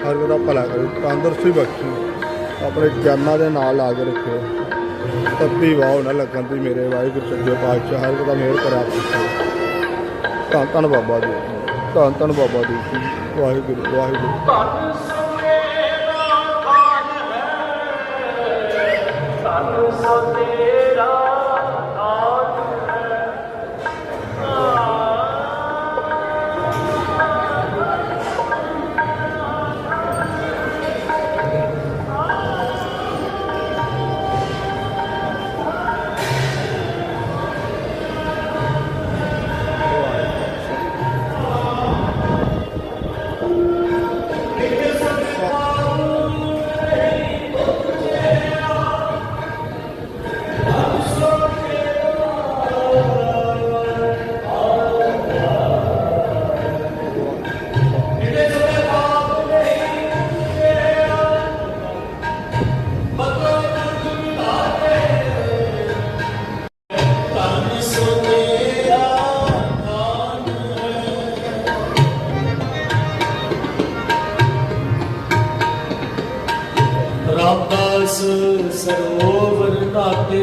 ਹਰ ਵੇਲਾ ਭਲਾ ਕਰੇ ਤੰਦਰੁਸਤੀ ਬਖਸ਼ੀ। ਆਪਣੇ ਜਾਨਾਂ ਦੇ ਨਾਲ ਲਾ ਕੇ ਰੱਖਿਓ। ਤੱਤੀ ਵਾਹ ਨਾ ਲੱਗਣ ਦੀ ਮੇਰੇ ਵਾਹਿਗੁਰੂ, ਸੱਚੇ ਪਾਤਸ਼ਾਹ, ਹਰ ਵੇਲਾ ਮਿਹਰ ਕਰਿਆ ਪਿੱਛੇ ਧੰਨ ਧੰਨ ਬਾਬਾ ਜੀ। ਧੰਨ ਧੰਨ ਬਾਬਾ ਜੀ ਵਾਹਿਗੁਰੂ ਵਾਹਿਗੁਰੂ। ਰਾਮਦਾਸ ਸਰੋਵਰ ਨਾਤੇ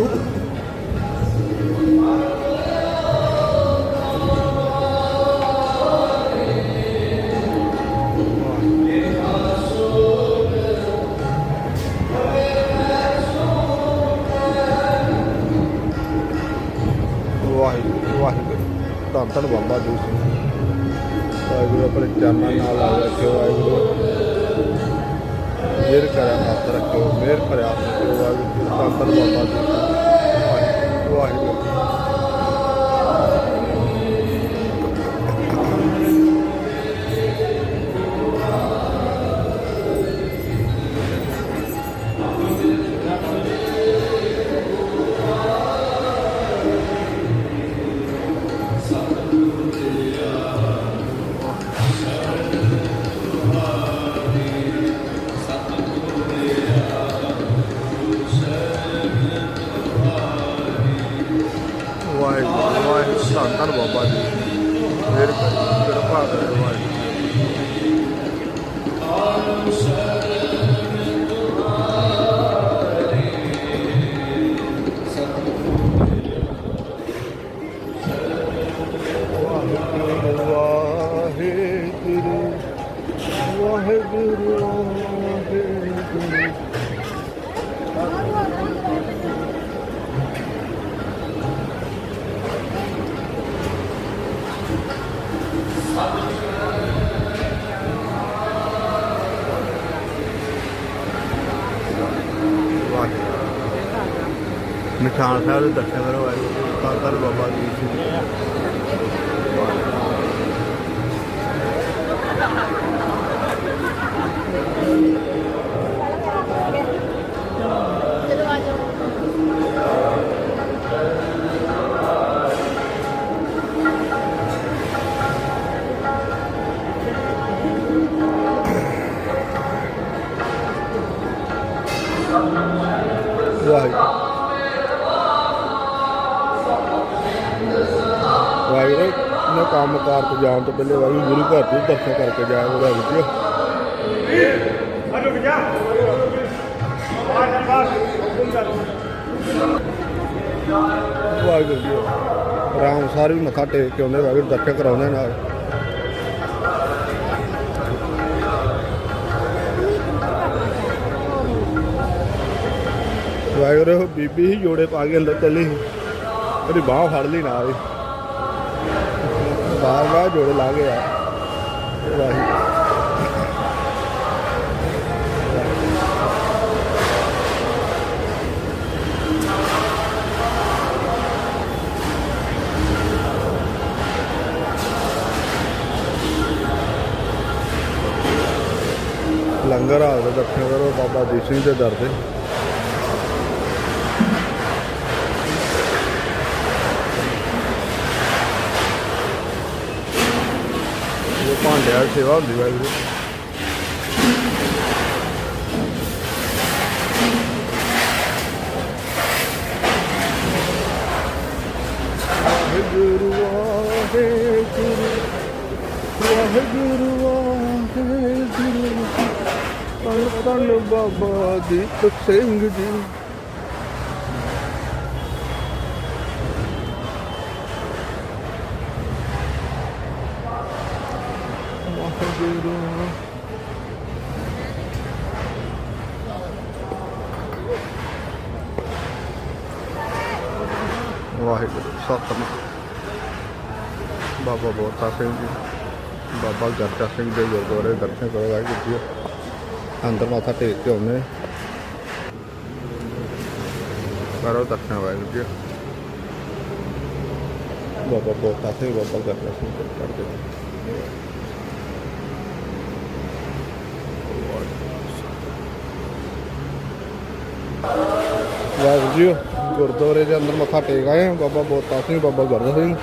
ਵਾਹਿਗੁਰੂ ਵਾਹਿਗੁਰੂ। ਧੰਨ ਧੰਨ ਬਾਬਾ ਜੀ। ਵਾਹਿਗੁਰੂ ਆਪਣੇ ਚਰਨਾਂ ਨਾਲ ਲਾ ਰੱਖਿਓ ਵਾਹਿਗੁਰੂ। ਮਿਹਰ ਕਰਿਆ ਹੱਥ ਰੱਖਿਓ ਮਿਹਰ ਭਰਿਆ ਹੱਥ ਵਾਹਿਗੁਰੂ ਧੰਨ ਧੰਨ ਬਾਬਾ ਜੀ ਵਾਹਿਗੁਰੂ ਵਾਹਿਗੁਰੂ ਨਿਸ਼ਾਨ ਸਾਹਿਬ ਦੇ ਦਰਸ਼ਨ ਕਰੋ ਵਾਹਿਗੁਰੂ ਧੰਨ ਧੰਨ ਬਾਬਾ ਜੀ। ਵਾਹਿਗੁਰੂ ਨੇ ਕੰਮ ਕਾਰ ਤੇ ਜਾਣ ਤੋਂ ਪਹਿਲੇ ਵਾਹਿਗੁਰੂ ਗੁਰੂ ਘਰ ਤੋਂ ਦਰਸ਼ਨ ਕਰਕੇ ਜਾਇਆ ਵਾਹਿਗੁਰੂ ਜੀ ਵਾਹਿਗੁਰੂ ਜੀ, ਰਾਮ ਸਾਰੇ ਵੀ ਮੱਥਾ ਟੇਕ ਕੇ ਆਉਂਦੇ, ਵਾਹਿਗੁਰੂ ਦਰਸ਼ਨ ਕਰਾਉਂਦੇ ਨਾਲ। ਵਾਹਿਗੁਰੂ, ਬੀਬੀ ਹੀ ਜੋੜੇ ਪਾ ਕੇ ਅੰਦਰ ਚੱਲੀ ਉਹਦੀ ਬਾਹ ਫੜ ਲਈ ਨਾਲ ਹੀ। ਬਾਹਰ ਬਾਹਰ ਜੋੜੇ ਲਾ ਕੇ ਆ। ਲੰਗਰ ਹਾਲ ਦਾ ਦਰਸ਼ਨ ਕਰੋ, ਬਾਬਾ ਦੀਪ ਸਿੰਘ ਦੇ ਦਰ ਤੇ। ਇਹ ਭਾਂਡਿਆਂ ਦੀ ਸੇਵਾ ਹੁੰਦੀ ਵਾਹਿਗੁਰੂ ਵਾਹਿਗੁਰੂ ਵਾਹਿਗੁਰੂ ਵਾਹਿਗੁਰੂ ਵਾਹਿਗੁਰੂ ਧੰਨ ਧੰਨ ਬਾਬਾ ਦੀਪ ਸਿੰਘ ਜੀ ਵਾਹਿਗੁਰੂ ਵਾਹਿਗੁਰੂ ਸਤਨਾਮ। ਬਾਬਾ ਬੋਤਾ ਸਿੰਘ ਜੀ, ਬਾਬਾ ਗਰਜਾ ਸਿੰਘ ਦੇ ਗੁਰਦੁਆਰੇ ਦਰਸ਼ਨ ਕਰੋ, ਵਾਹਿਗੁਰੂ ਜੀ। ਅੰਦਰ ਮਾਥਾ ਟੇਕ ਕੇ ਆਉਂਦੇ ਨੇ। ਕਰੋ ਦਰਸ਼ਨ, ਵਾਹਿਗੁਰੂ ਜੀ। ਬਾਬਾ ਬੋਤਾ ਸਿੰਘ, ਬਾਬਾ ਗਰਜਾ ਸਿੰਘ ਕਰਦੇ ਵਾਹਿਗੁਰੂ ਜੀ, ਗੁਰਦੁਆਰੇ ਦੇ ਅੰਦਰ ਮੱਥਾ ਟੇਕ ਆਏ ਹਾਂ। ਬਾਬਾ ਬੋਤਾ ਸਿੰਘ ਬਾਬਾ ਗਰਜਾ ਸਿੰਘ।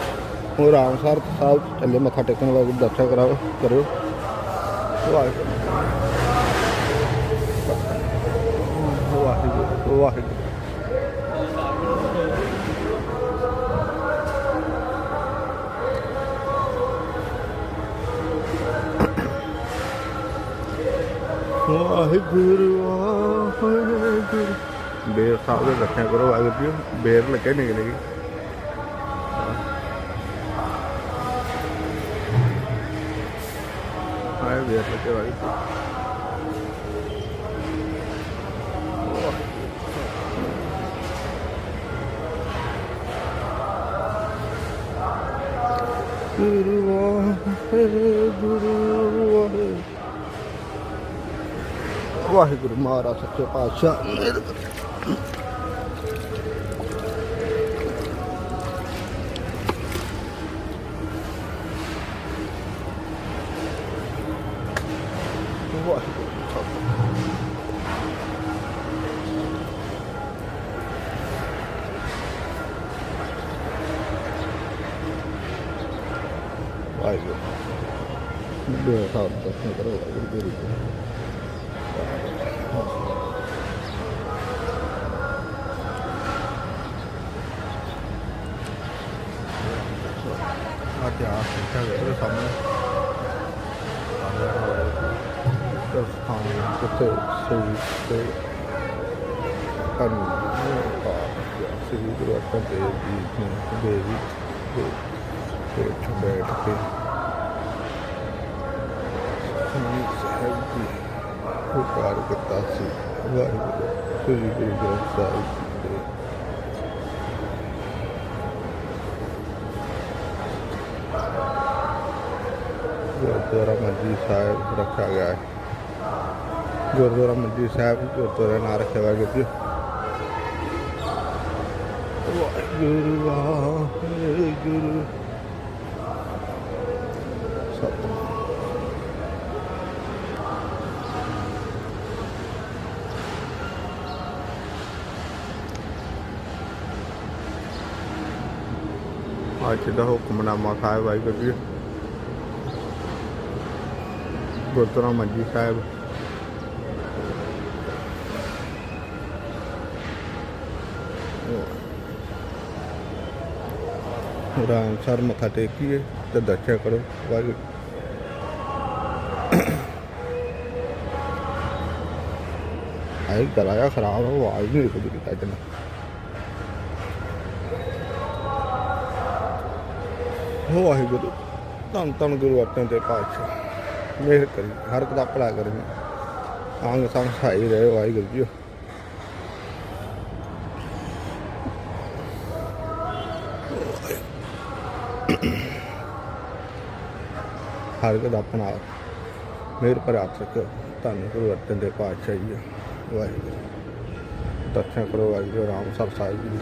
ਹੁਣ ਰਾਮਸਰ ਸਾਹਿਬ ਚੱਲੇ ਮੱਥਾ ਟੇਕਣ ਵਾਹਿਗੁਰੂ ਦਰਸ਼ਨ ਕਰਾਓ, ਕਰਿਓ। ਵਾਹਿਗੁਰੂ। ਵਾਹਿਗੁਰੂ ਵਾਹਿਗੁਰੂ। ਵਾਹਿਗੁਰੂ ਵਾਹਿਗੁਰੂ। ਬੇਰ ਸਾਹਿਬ ਦੇ ਰੱਖਿਆ ਕਰੋ ਵਾਹਿਗੁਰੂ ਜੀ ਬੇਰ ਲੱਗੇ ਨਿਕਲੇ ਨਹੀਂ ਆਏ ਬੇਰ ਲੱਗੇ ਵਾਹਿਗੁਰੂ, ਗੁਰੂ ਵਾਹਿਗੁਰੂ। ਵਾਹਿਗੁਰੂ ਮਹਾਰਾਜ, ਸੱਚੇ ਪਾਤਸ਼ਾਹ। ਮਿਹਰ ਕਰੋ। ਵਾਹਿਗੁਰੂ ਸਤਿ ਵਾਹਿਗੁਰੂ ਬੇ ਸਾਹਿਬ ਦਰਸ਼ਨ ਕਰੋ ਵਾਹਿਗੁਰੂ ਗੁਰੂ ਤੇ ਸਾਹਮਣੇ ਸਥਾਨ ਕਿਤੇ ਸਹੀ ਤੇ ਹਨ ਪਾ ਸ੍ਰੀ ਗੁਰੂ ਅਰਜਨ ਦੇਵ ਜੀ ਨੇ ਦੇਵੀ ਦੇ ਤੇ ਬੈਠ ਕੇ ਸੰਗੀਤ ਸਾਹਿਬ ਦੀ ਉਪਕਾਰ ਕੀਤਾ ਸੀ ਵਾਹਿਗੁਰੂ ਸ੍ਰੀ ਗੁਰੂ ਗ੍ਰੰਥ ਸਾਹਿਬ ਗੁਰਦੁਆਰਾ ਮੰਜੀ ਸਾਹਿਬ ਰੱਖਿਆ ਗਿਆ ਹੈ। ਗੁਰਦੁਆਰਾ ਮੰਜੀ ਸਾਹਿਬ ਗੁਰਦੁਆਰਾ ਨਾਂ ਰੱਖਿਆ ਗਿਆ ਜੀ। ਵਾਹਿਗੁਰੂ ਵਾਹਿਗੁਰੂ। ਸਤਿ ਅੱਜ ਦਾ ਹੁਕਮਨਾਮਾ ਸਾਹਿਬ ਵਾਹਿਗੁਰੂ ਜੀ। ਗੁਰਦੁਆਰਾ ਮੰਜੀ ਸਾਹਿਬ। ਰਾਮ ਸਰ ਮੱਥਾ ਟੇਕੀਏ ਤੇ ਦਰਸ਼ਨ ਕਰੋ, ਵਾਹਿਗੁਰੂ। ਆਈ ਕਰਾਇਆ ਖਰਾਬ ਹੋ ਆਵਾਜ਼ ਨਹੀਂ ਨਿਕਲਦੀ ਕਿਤਾ ਜਨਾ ਹੋ ਵਾਹਿਗੁਰੂ ਧੰਨ ਧੰਨ ਗੁਰੂ ਅਰਜਨ ਦੇ ਪਾਤਸ਼ਾਹ। ਮਿਹਰ ਕਰੀ, ਹਰ ਇੱਕ ਦਾ ਭਲਾ ਕਰੀ। ਆਂਗ ਸੰਗ ਸਹਾਈ ਰਹੇ ਵਾਹਿਗੁਰੂ ਜੀ। ਹਰ ਇੱਕ ਦਾ ਆਪਣਾ ਮਿਹਰ ਪਰ ਹੱਥ ਰੱਖੋ ਧੰਨ ਗੁਰੂ ਅਰਜਨ ਦੇ ਪਾਤਸ਼ਾਹ ਜੀ, ਵਾਹਿਗੁਰੂ। ਦਰਸ਼ਨ ਕਰੋ ਵਾਹਿਗੁਰੂ ਰਾਮ ਸਾਹਿਬ ਸਾਹਿਬ ਜੀ।